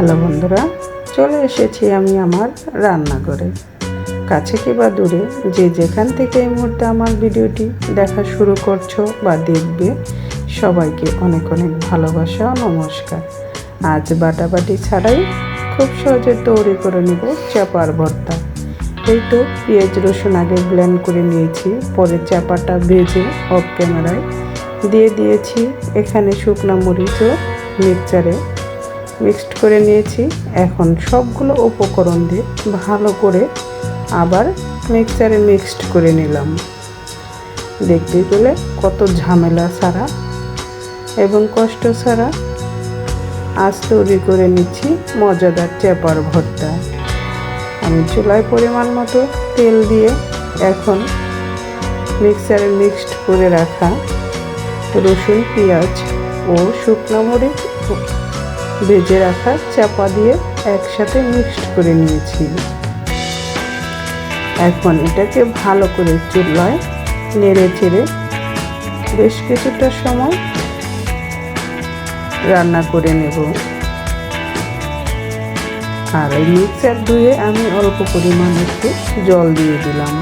Hello বন্ধুরা, চলে এসেছি আমি আমার রান্নাঘরে। কাছে কি বা দূরে, যে যেখান থেকে এই মুহূর্তে আমার ভিডিওটি দেখা শুরু করছ বা দেখবে, সবাইকে অনেক অনেক ভালোবাসা নমস্কার। আজ বাটাবাটি ছাড়াই খুব সহজে তৈরি করে নেব চাপার ভর্তা। এই তো পেঁয়াজ রসুন আগে ব্লেন্ড করে নিয়েছি, পরে চাপাটা ভেজে অফ ক্যামেরায় দিয়ে দিয়েছি। এখানে শুকনো মরিচও মিক্সচারে মিক্সড করে নিয়েছি। এখন সবগুলো উপকরণ দিয়ে ভালো করে আবার মিক্সারে মিক্সড করে নিলাম। দেখতে পেলে কত ঝামেলা ছাড়া এবং কষ্ট ছাড়া আজ তৈরি করে নিচ্ছি মজাদার চেপার ভর্তা। আমি চুলায় পরিমাণ মতো তেল দিয়ে এখন মিক্সারে মিক্সড করে রাখা রসুন, পেঁয়াজ ও শুকনো মরিচ ভেজে রাখা চাপা দিয়ে একসাথে মিক্সড করে নিয়েছি। এখন এটাকে ভালো করে চুলায় নেড়ে চেড়ে বেশ কিছুটা সময় রান্না করে নেব। আর এই মিক্সার ধুয়ে আমি অল্প পরিমাণ একটু জল দিয়ে দিলাম।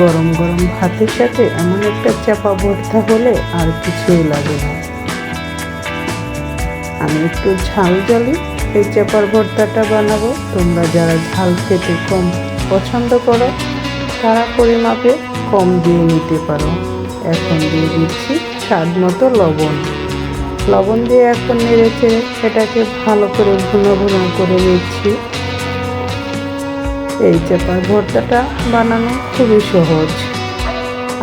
গরম গরম ভাতের সাথে এমন একটা চাপা ভর্তা হলে আর কিছুই লাগে না। আমি একটু ঝাল ঝালি এই চাপার ভর্তাটা বানাবো। তোমরা যারা ঝাল খেতে কম পছন্দ করো, তারা পরিমাপে কম দিয়ে নিতে পারো। এখন দিয়ে দিচ্ছি স্বাদ মতো লবণ। লবণ দিয়ে এখন নেড়েছে এটাকে ভালো করে ভুনো ভুনো করে নিচ্ছি। এই চাপার ভর্তাটা বানানো খুবই সহজ।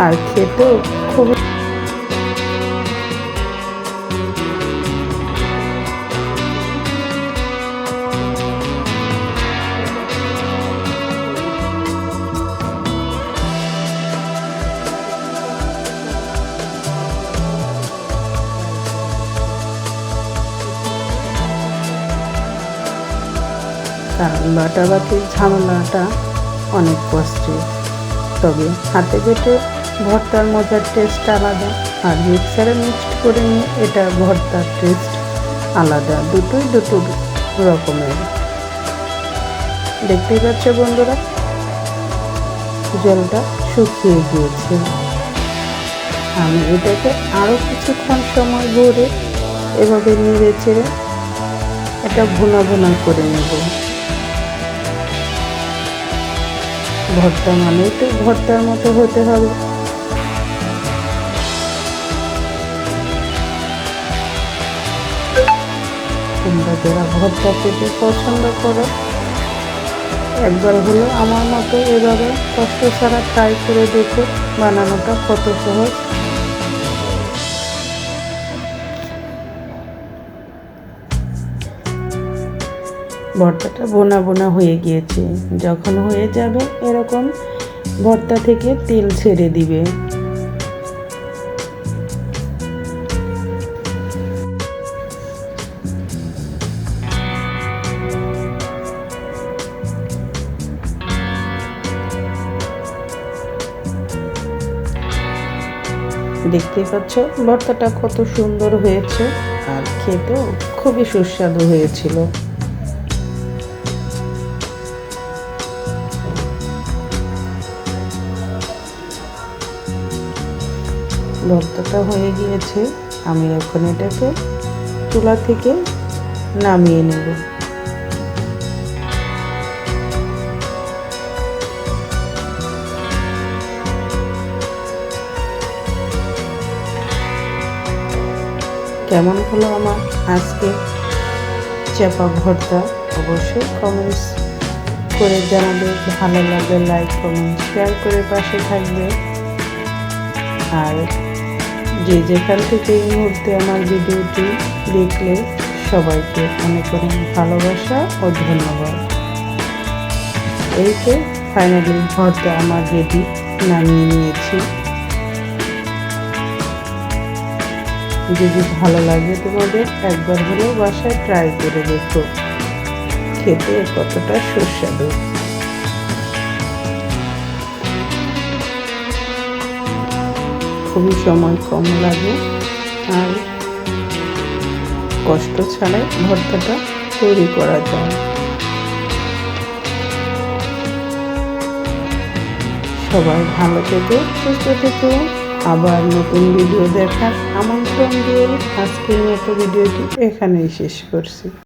আর খেতেও খুবই কারণ বাটাবাটির ঝামেলাটা অনেক কষ্টের তবে হাতে বেটে ভর্তার মজার টেস্ট আলাদা আর মিক্সারে মিক্সড করে নিয়ে এটা ভর্তার টেস্ট আলাদা। দুটোই দুটো রকমের। দেখতেই পাচ্ছ বন্ধুরা, জলটা শুকিয়ে গিয়েছে। আমি এটাকে আরও কিছুক্ষণ সময় ভরে এভাবে নেড়ে চেড়ে এটা ভুনা ভুনা করে নেব। ভর্তা মানে তো ভর্তার মতো হতে হবে। তোমরা যারা ভর্তা খেতে পছন্দ করো, একবার হলো আমার মতো এভাবে কষ্ট ছাড়া ট্রাই করে দেখো বানানোটা কত সহজ। ভর্তাটা বোনা বোনা হয়ে গিয়েছে। যখন হয়ে যাবে এরকম ভর্তা থেকে তেল ছেড়ে দিবে। দেখতে পাচ্ছ, ভর্তাটা কত সুন্দর হয়েছে। আর খেতেও খুবই সুস্বাদু হয়েছিল। ভর্তাটা হয়ে গিয়েছে, আমি এখন এটাকে চুলা থেকে নামিয়ে নেব। কেমন হলো আমার আজকে চাপা ভর্তা? অবশ্যই কমেন্টস করে জানাবে ভালো লাগলে লাইক কমেন্ট শেয়ার করে পাশে থাকবে। আর যে যেখান থেকে এই মুহূর্তে আমার ভিডিওটি দেখলে সবাইকে অনেক অনেক ভালোবাসা ও ধন্যবাদ। এই তো ফাইনালি ভর্তা আমার রেডি নামিয়ে নিয়েছি। যদি ভালো লাগে তোমাদের, একবার হলেও বাসায় ট্রাই করে দেখো। খেতে কতটা সুস্বাদু। খুবই সময় কম লাগে। আর কষ্ট ছাড়াই ভর্তাটা তৈরি করা যায়। সবাই ভালো থেকে, সুস্থ থেকো। আবার নতুন ভিডিও দেখার আমন্ত্রণ দিয়ে আজকের মতো ভিডিওটি এখানেই শেষ করছি।